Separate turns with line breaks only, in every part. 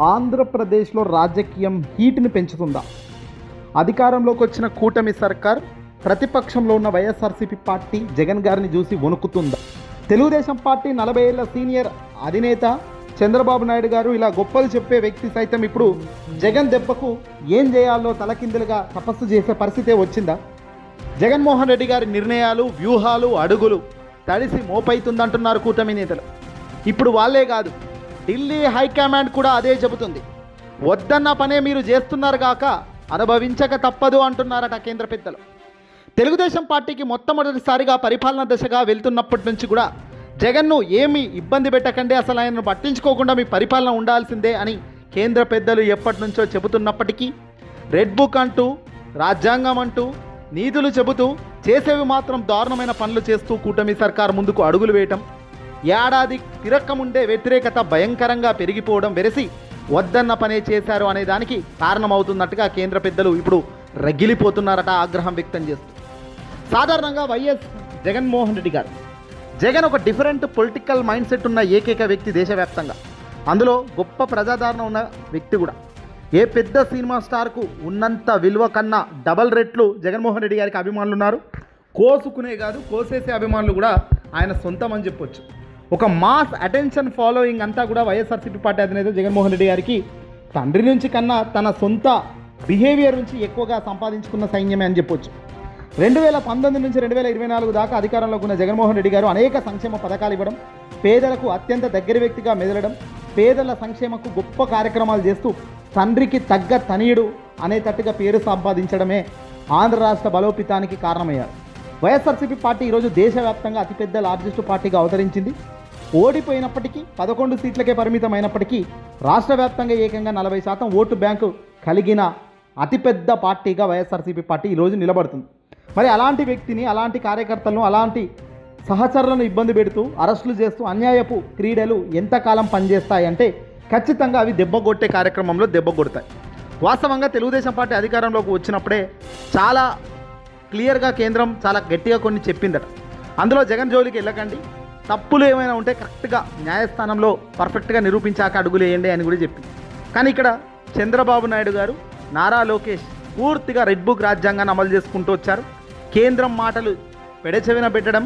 ఆంధ్రప్రదేశ్లో రాజకీయం హీట్ని పెంచుతుందా? అధికారంలోకి వచ్చిన కూటమి సర్కార్ ప్రతిపక్షంలో ఉన్న వైఎస్ఆర్సీపీ పార్టీ జగన్ గారిని చూసి వణుకుతుందా? తెలుగుదేశం పార్టీ నలభై ఏళ్ళ సీనియర్ అధినేత చంద్రబాబు నాయుడు గారు ఇలా గొప్పలు చెప్పే వ్యక్తి సైతం ఇప్పుడు జగన్ దెబ్బకు ఏం చేయాలో తలకిందులుగా తపస్సు చేసే పరిస్థితే వచ్చిందా? జగన్మోహన్ రెడ్డి గారి నిర్ణయాలు వ్యూహాలు అడుగులు తడిసి మోపైతుందంటున్నారు కూటమి నేతలు. ఇప్పుడు వాళ్ళే కాదు ఢిల్లీ హైకమాండ్ కూడా అదే చెబుతుంది. వద్దన్న పనే మీరు చేస్తున్నారు గాక అనుభవించక తప్పదు అంటున్నారట కేంద్ర పెద్దలు. తెలుగుదేశం పార్టీకి మొట్టమొదటిసారిగా పరిపాలన దశగా వెళ్తున్నప్పటి నుంచి కూడా జగన్ను ఏమీ ఇబ్బంది పెట్టకండి అసలు ఆయనను పట్టించుకోకుండా మీ పరిపాలన ఉండాల్సిందే అని కేంద్ర పెద్దలు ఎప్పటి నుంచో చెబుతున్నప్పటికీ రెడ్ బుక్ అంటూ రాజ్యాంగం అంటూ నీతులు చెబుతూ చేసేవి మాత్రం దారుణమైన పనులు చేస్తూ కూటమి సర్కార్ ముందుకు అడుగులు వేయటం ఏడాది తిరక్కముండే వ్యతిరేకత భయంకరంగా పెరిగిపోవడం వెరసి వద్దన్న పనే చేశారు అనే దానికి కారణమవుతున్నట్టుగా కేంద్ర పెద్దలు ఇప్పుడు రగిలిపోతున్నారట ఆగ్రహం వ్యక్తం చేస్తూ. సాధారణంగా వైఎస్ జగన్మోహన్ రెడ్డి గారు. జగన్ ఒక డిఫరెంట్ పొలిటికల్ మైండ్ సెట్ ఉన్న ఏకైక వ్యక్తి దేశవ్యాప్తంగా. అందులో గొప్ప ప్రజాదరణ ఉన్న వ్యక్తి కూడా. ఏ పెద్ద సినిమా స్టార్కు ఉన్నంత విలువ కన్నా డబల్ రెట్లు జగన్మోహన్ రెడ్డి గారికి అభిమానులు ఉన్నారు కోసుకునే కాదు కోసేసే అభిమానులు కూడా ఆయన సొంతం అని చెప్పొచ్చు. ఒక మాస్ అటెన్షన్ ఫాలోయింగ్ అంతా కూడా వైఎస్ఆర్సీపీ పార్టీ అధినేత జగన్మోహన్ రెడ్డి గారికి తండ్రి నుంచి కన్నా తన సొంత బిహేవియర్ నుంచి ఎక్కువగా సంపాదించుకున్న సైన్యమే అని చెప్పొచ్చు. రెండు వేల పంతొమ్మిది నుంచి రెండు వేల ఇరవై నాలుగు దాకా అధికారంలో ఉన్న జగన్మోహన్ రెడ్డి గారు అనేక సంక్షేమ పథకాలు ఇవ్వడం పేదలకు అత్యంత దగ్గర వ్యక్తిగా మెదలడం పేదల సంక్షేమకు గొప్ప కార్యక్రమాలు చేస్తూ తండ్రికి తగ్గ తనయుడు అనేటట్టుగా పేరు సంపాదించడమే ఆంధ్ర రాష్ట్ర బలోపేతానికి కారణమయ్యారు. వైఎస్ఆర్సీపీ పార్టీ ఈరోజు దేశవ్యాప్తంగా అతిపెద్ద లార్జెస్ట్ పార్టీగా అవతరించింది. ఓడిపోయినప్పటికీ పదకొండు సీట్లకే పరిమితమైనప్పటికీ రాష్ట్ర వ్యాప్తంగా ఏకంగా నలభై శాతం ఓటు బ్యాంకు కలిగిన అతిపెద్ద పార్టీగా వైఎస్ఆర్సీపీ పార్టీ ఈరోజు నిలబడుతుంది. మరి అలాంటి వ్యక్తిని అలాంటి కార్యకర్తలను అలాంటి సహచరులను ఇబ్బంది పెడుతూ అరెస్టులు చేస్తూ అన్యాయపు క్రీడలు ఎంతకాలం పనిచేస్తాయంటే ఖచ్చితంగా అవి దెబ్బ కొట్టే కార్యక్రమంలో దెబ్బ కొడతాయి. వాస్తవంగా తెలుగుదేశం పార్టీ అధికారంలోకి వచ్చినప్పుడే చాలా క్లియర్గా కేంద్రం చాలా గట్టిగా కొన్ని చెప్పిందట. అందులో జగన్ జోలికి వెళ్ళకండి తప్పులు ఏమైనా ఉంటే కరెక్ట్గా న్యాయస్థానంలో పర్ఫెక్ట్గా నిరూపించాక అడుగులు వేయండి అని కూడా చెప్పింది. కానీ ఇక్కడ చంద్రబాబు నాయుడు గారు నారా లోకేష్ పూర్తిగా రెడ్ బుక్ రాజ్యాంగాన్ని అమలు చేసుకుంటూ వచ్చారు. కేంద్రం మాటలు పెడచెవిన పెట్టడం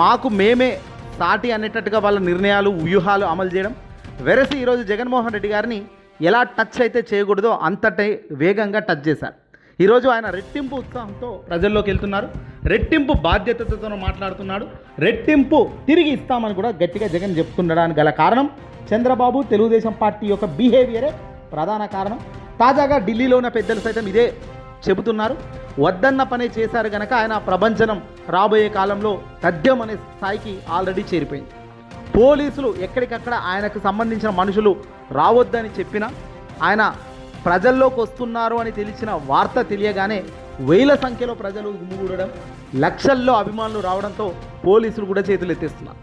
మాకు మేమే సాటి అనేటట్టుగా వాళ్ళ నిర్ణయాలు వ్యూహాలు అమలు చేయడం వెరసి ఈరోజు జగన్మోహన్ రెడ్డి గారిని ఎలా టచ్ అయితే చేయకూడదో అంతటే వేగంగా టచ్ చేశారు. ఈరోజు ఆయన రెట్టింపు ఉత్సాహంతో ప్రజల్లోకి వెళ్తున్నారు. రెట్టింపు బాధ్యతతో మాట్లాడుతున్నాడు. రెట్టింపు తిరిగి ఇస్తామని కూడా గట్టిగా జగన్ చెప్తుండడానికి గల కారణం చంద్రబాబు తెలుగుదేశం పార్టీ యొక్క బిహేవియరే ప్రధాన కారణం. తాజాగా ఢిల్లీలో ఉన్న పెద్దలు సైతం ఇదే చెబుతున్నారు. వద్దన్న పనే చేశారు గనక ఆయన ప్రభంజనం రాబోయే కాలంలో తథ్యం అనే స్థాయికి ఆల్రెడీ చేరిపోయింది. పోలీసులు ఎక్కడికక్కడ ఆయనకు సంబంధించిన మనుషులు రావద్దని చెప్పినా ఆయన ప్రజల్లోకి వస్తున్నారు అని తెలిసిన వార్త తెలియగానే వేల సంఖ్యలో ప్రజలు గుమిగూడడం లక్షల్లో అభిమానులు రావడంతో పోలీసులు కూడా చేతులు ఎత్తేస్తున్నారు.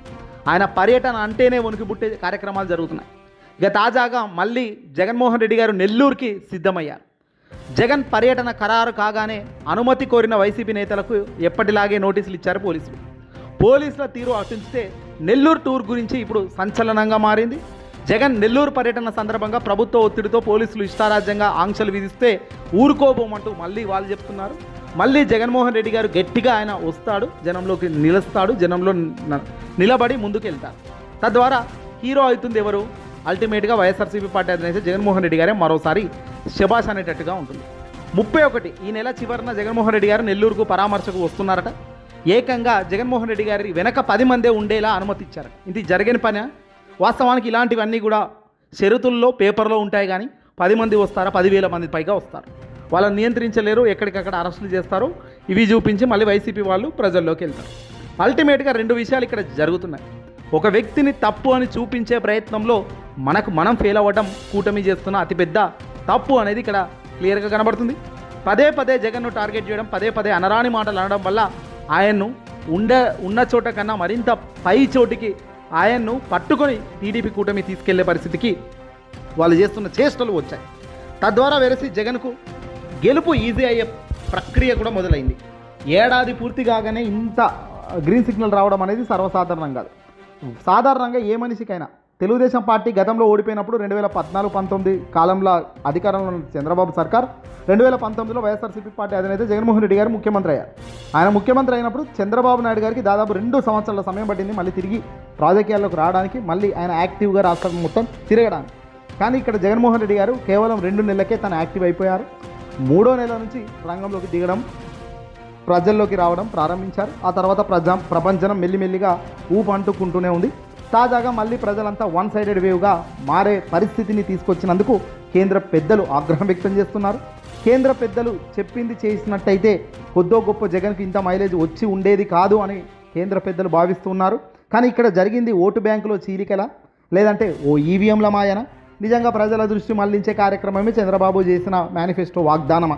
ఆయన పర్యటన అంటేనే వణికిబుట్టే కార్యక్రమాలు జరుగుతున్నాయి. ఇక తాజాగా మళ్ళీ జగన్మోహన్ రెడ్డి గారు నెల్లూరుకి సిద్ధమయ్యారు. జగన్ పర్యటన ఖరారు కాగానే అనుమతి కోరిన వైసీపీ నేతలకు ఎప్పటిలాగే నోటీసులు ఇచ్చారు పోలీసులు. పోలీసుల తీరు అటుంచితే నెల్లూరు టూర్ గురించి ఇప్పుడు సంచలనంగా మారింది. జగన్ నెల్లూరు పర్యటన సందర్భంగా ప్రభుత్వ ఒత్తిడితో పోలీసులు ఇష్టారాజ్యంగా ఆంక్షలు విధిస్తే ఊరుకోబోమంటూ మళ్ళీ వాళ్ళు చెప్తున్నారు. మళ్ళీ జగన్మోహన్ రెడ్డి గారు గట్టిగా ఆయన వస్తాడు జనంలోకి నిలుస్తాడు జనంలో నిలబడి ముందుకెళ్తారు. తద్వారా హీరో అవుతుంది ఎవరు? అల్టిమేట్గా వైఎస్ఆర్సీపీ పార్టీ అధినేత జగన్మోహన్ రెడ్డి గారే మరోసారి శబాష్ అనేటట్టుగా ఉంటుంది. ముప్పై ఒకటి ఈ నెల చివరిన జగన్మోహన్ రెడ్డి గారు నెల్లూరుకు పరామర్శకు వస్తున్నారట. ఏకంగా జగన్మోహన్ రెడ్డి గారి వెనక పది మందే ఉండేలా అనుమతిచ్చారు ఇది జరిగిన పని? వాస్తవానికి ఇలాంటివన్నీ కూడా షరతుల్లో పేపర్లో ఉంటాయి కానీ పది మంది వస్తారా పదివేల మంది పైగా వస్తారు. వాళ్ళని నియంత్రించలేరు ఎక్కడికక్కడ అరెస్టులు చేస్తారు. ఇవి చూపించి మళ్ళీ వైసీపీ వాళ్ళు ప్రజల్లోకి వెళ్తారు. అల్టిమేట్గా రెండు విషయాలు ఇక్కడ జరుగుతున్నాయి. ఒక వ్యక్తిని తప్పు అని చూపించే ప్రయత్నంలో మనకు మనం ఫెయిల్ అవ్వడం కూటమి చేస్తున్న అతిపెద్ద తప్పు అనేది ఇక్కడ క్లియర్గా కనబడుతుంది. పదే పదే జగన్ను టార్గెట్ చేయడం పదే పదే అనరాని మాటలు అనడం వల్ల ఆయన్ను ఉండ ఉన్న చోట కన్నా మరింత పై చోటికి ఆయన్ను పట్టుకొని టీడీపీ కూటమి తీసుకెళ్ళే పరిస్థితికి వాళ్ళు చేస్తున్న చేష్టలు వచ్చాయి. తద్వారా వెరసి జగన్కు గెలుపు ఈజీ అయ్యే ప్రక్రియ కూడా మొదలైంది. ఏడాది పూర్తి కాగానే ఇంత గ్రీన్ సిగ్నల్ రావడం అనేది సర్వసాధారణం కాదు సాధారణంగా ఏ మనిషికైనా తెలుగుదేశం పార్టీ గతంలో ఓడిపోయినప్పుడు రెండు వేల పద్నాలుగు పంతొమ్మిది కాలంలో అధికారంలో ఉన్న చంద్రబాబు సర్కార్ రెండు వేల పంతొమ్మిదిలో వైఎస్ఆర్సీపీ పార్టీ అధినేత జగన్మోహన్ రెడ్డి గారు ముఖ్యమంత్రి అయ్యారు. ఆయన ముఖ్యమంత్రి అయినప్పుడు చంద్రబాబు నాయుడు గారికి దాదాపు రెండు సంవత్సరాల సమయం పట్టింది. మళ్ళీ తిరిగి రాజకీయాల్లోకి రావడానికి మళ్ళీ ఆయన యాక్టివ్గా రాష్ట్రం మొత్తం తిరగడానికి. కానీ ఇక్కడ జగన్మోహన్ రెడ్డి గారు కేవలం రెండు నెలలకే తను యాక్టివ్ అయిపోయారు. మూడో నెల నుంచి రంగంలోకి దిగడం ప్రజల్లోకి రావడం ప్రారంభించారు. ఆ తర్వాత ప్రజా ప్రపంచం మెల్లిమెల్లిగా ఊపు అంటుకుంటూనే ఉంది. తాజాగా మళ్ళీ ప్రజలంతా వన్ సైడెడ్ వేవ్గా మారే పరిస్థితిని తీసుకొచ్చినందుకు కేంద్ర పెద్దలు ఆగ్రహం వ్యక్తం చేస్తున్నారు. కేంద్ర పెద్దలు చెప్పింది చేసినట్టయితే కొద్దో గొప్ప జగన్కి ఇంత మైలేజ్ వచ్చి ఉండేది కాదు అని కేంద్ర పెద్దలు భావిస్తున్నారు కానీ ఇక్కడ జరిగింది ఓటు బ్యాంకులో చీలికల? లేదంటే ఓ ఈవీఎంల మాయన? నిజంగా ప్రజల దృష్టి మళ్ళించే కార్యక్రమమే చంద్రబాబు చేసిన మేనిఫెస్టో వాగ్దానమా?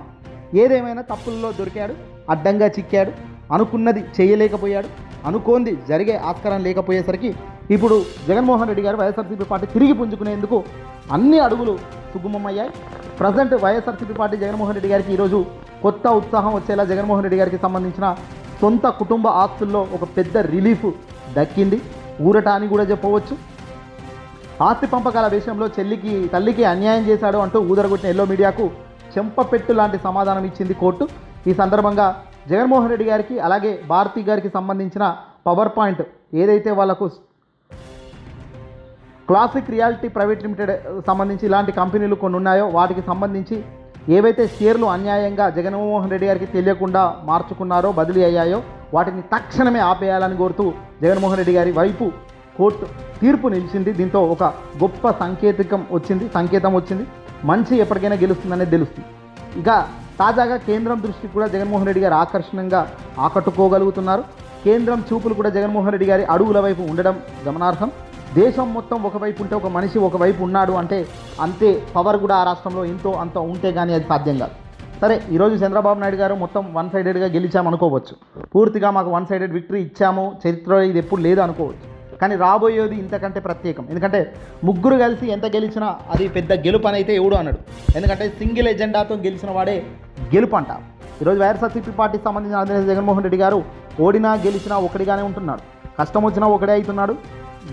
ఏదేమైనా తప్పుల్లో దొరికాడు? అడ్డంగా చిక్కాడు? అనుకున్నది చేయలేకపోయాడు? అనుకోంది జరిగే ఆస్కారం లేకపోయేసరికి ఇప్పుడు జగన్మోహన్ రెడ్డి గారు వైఎస్ఆర్సీపీ పార్టీ తిరిగి పుంజుకునేందుకు అన్ని అడుగులు సుగమమయ్యాయి. ప్రజెంట్ వైఎస్ఆర్సీపీ పార్టీ జగన్మోహన్ రెడ్డి గారికి ఈరోజు కొత్త ఉత్సాహం వచ్చేలా జగన్మోహన్ రెడ్డి గారికి సంబంధించిన సొంత కుటుంబ ఆస్తుల్లో ఒక పెద్ద రిలీఫ్ దక్కింది. ఊరట అని కూడా చెప్పవచ్చు. ఆస్తి పంపకాల విషయంలో చెల్లికి తల్లికి అన్యాయం చేశాడు అంటూ ఊదరగొట్టిన ఎల్లో మీడియాకు చెంపపెట్టు లాంటి సమాధానం ఇచ్చింది కోర్టు. ఈ సందర్భంగా జగన్మోహన్ రెడ్డి గారికి అలాగే భారతి గారికి సంబంధించిన పవర్ పాయింట్ ఏదైతే వాళ్ళకు క్లాసిక్ రియాలిటీ ప్రైవేట్ లిమిటెడ్ సంబంధించి ఇలాంటి కంపెనీలు కొన్ని ఉన్నాయో వాటికి సంబంధించి ఏవైతే షేర్లు అన్యాయంగా జగన్మోహన్ రెడ్డి గారికి తెలియకుండా మార్చుకున్నారో బదిలీ అయ్యాయో వాటిని తక్షణమే ఆపేయాలని కోరుతూ జగన్మోహన్ రెడ్డి గారి వైపు కోర్టు తీర్పు నిలిచింది. దీంతో ఒక గొప్ప సంకేతికం వచ్చింది సంకేతం వచ్చింది. మంచి ఎప్పటికైనా గెలుస్తుందనేది తెలుస్తుంది. ఇక తాజాగా కేంద్రం దృష్టికి కూడా జగన్మోహన్ రెడ్డి గారు ఆకర్షణంగా ఆకట్టుకోగలుగుతున్నారు. కేంద్రం చూపులు కూడా జగన్మోహన్ రెడ్డి గారి అడుగుల వైపు ఉండడం గమనార్హం. దేశం మొత్తం ఒకవైపు ఉంటే ఒక మనిషి ఒకవైపు ఉన్నాడు అంటే అంతే పవర్ కూడా ఆ రాష్ట్రంలో ఎంతో అంత ఉంటే కానీ అది సాధ్యం కాదు. సరే ఈరోజు చంద్రబాబు నాయుడు గారు మొత్తం వన్ సైడెడ్గా గెలిచాము అనుకోవచ్చు. పూర్తిగా మాకు వన్ సైడెడ్ విక్టరీ ఇచ్చాము చరిత్రలో ఇది ఎప్పుడు లేదు అనుకోవచ్చు. కానీ రాబోయేది ఇంతకంటే ప్రత్యేకం. ఎందుకంటే ముగ్గురు కలిసి ఎంత గెలిచినా అది పెద్ద గెలుపు అని అయితే ఎవడు అన్నాడు ఎందుకంటే సింగిల్ ఎజెండాతో గెలిచిన వాడే గెలుపు అంట. ఈరోజు వైఎస్ఆర్సీపీ పార్టీకి సంబంధించిన ఆంధ్రప్రదేశ్ జగన్మోహన్ రెడ్డి గారు ఓడినా గెలిచినా ఒకటిగానే ఉంటున్నాడు. కష్టం వచ్చినా ఒకడే అవుతున్నాడు.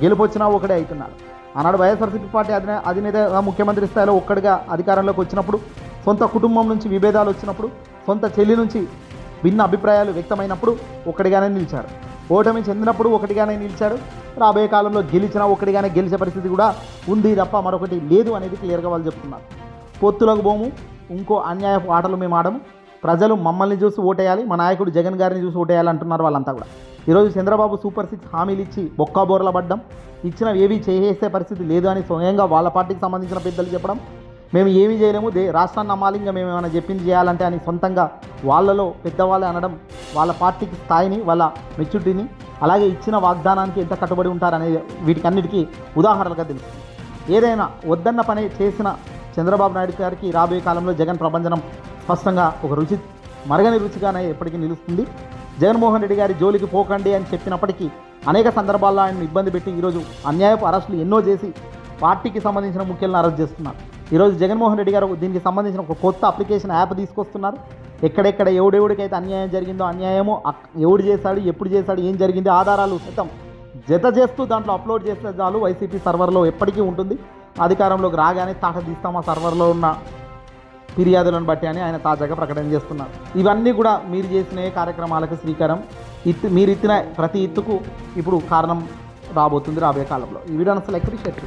గెలుపొచ్చినా ఒకడే అవుతున్నాడు. ఆనాడు వైఎస్ఆర్సీపీ పార్టీ అధినే అధినేత ముఖ్యమంత్రి స్థాయిలో ఒక్కడిగా అధికారంలోకి వచ్చినప్పుడు సొంత కుటుంబం నుంచి విభేదాలు వచ్చినప్పుడు సొంత చెల్లి నుంచి భిన్న అభిప్రాయాలు వ్యక్తమైనప్పుడు ఒక్కడిగానే నిలిచాడు. ఓటమి చెందినప్పుడు ఒకటిగానే నిలిచాడు. రాబోయే కాలంలో గెలిచినా ఒకటిగానే గెలిచే పరిస్థితి కూడా ఉంది తప్ప మరొకటి లేదు అనేది క్లియర్గా వాళ్ళు చెప్తున్నారు. పొత్తులకు పోము ఇంకో అన్యాయపు ఆటలు మేము ఆడము ప్రజలు మమ్మల్ని చూసి ఓటేయాలి మా నాయకుడు జగన్ గారిని చూసి ఓటేయాలి అంటున్నారు వాళ్ళంతా కూడా. ఈరోజు చంద్రబాబు సూపర్ సిక్స్ హామీలు ఇచ్చి బొక్కాబోర్ల పడ్డం. ఇచ్చిన ఏవి చేసే పరిస్థితి లేదు అని స్వయంగా వాళ్ళ పార్టీకి సంబంధించిన పెద్దలు చెప్పడం. మేము ఏమీ చేయలేము దే రాష్ట్రాన్ని నమ్మాలి ఇంకా మేము ఏమైనా చెప్పింది చేయాలంటే అని సొంతంగా వాళ్ళలో పెద్దవాళ్ళే అనడం వాళ్ళ పార్టీకి స్థాయిని వాళ్ళ మెచ్యూరిటీని అలాగే ఇచ్చిన వాగ్దానానికి ఎంత కట్టుబడి ఉంటారనే వీటికి అన్నిటికీ ఉదాహరణలుగా తెలుస్తుంది. ఏదైనా వద్దన్న పని చేసిన చంద్రబాబు నాయుడు గారికి రాబోయే కాలంలో జగన్ ప్రభంజనం స్పష్టంగా ఒక రుచి మరగని రుచిగానే ఎప్పటికీ నిలుస్తుంది. జగన్మోహన్ రెడ్డి గారి జోలికి పోకండి అని చెప్పినప్పటికీ అనేక సందర్భాల్లో ఆయన ఇబ్బంది పెట్టి ఈరోజు అన్యాయపు అరెస్టులు ఎన్నో చేసి పార్టీకి సంబంధించిన ముఖ్యులను అరెస్ట్ చేస్తున్నారు. ఈరోజు జగన్మోహన్ రెడ్డి గారు దీనికి సంబంధించిన ఒక కొత్త అప్లికేషన్ యాప్ తీసుకొస్తున్నారు. ఎక్కడెక్కడ ఎవడెవడికైతే అన్యాయం జరిగిందో అన్యాయమో ఎవడు చేశాడు ఎప్పుడు చేశాడు ఏం జరిగింది ఆధారాలు సైతం జత చేస్తూ దాంట్లో అప్లోడ్ చేస్తే చాలు. వైసీపీ సర్వర్లో ఎప్పటికీ ఉంటుంది. అధికారంలోకి రాగానే తాట తీస్తాం. ఆ సర్వర్లో ఉన్న ఫిర్యాదులను బట్టి అని ఆయన తాజాగా ప్రకటన చేస్తున్నారు. ఇవన్నీ కూడా మీరు చేసిన కార్యక్రమాలకు శ్రీకారం ఇత్ మీరు ఇచ్చిన ప్రతి ఇత్తుకు ఇప్పుడు కారణం రాబోతుంది రాబోయే కాలంలో. ఈ వీడియో అసలు ఎక్కడ షేర్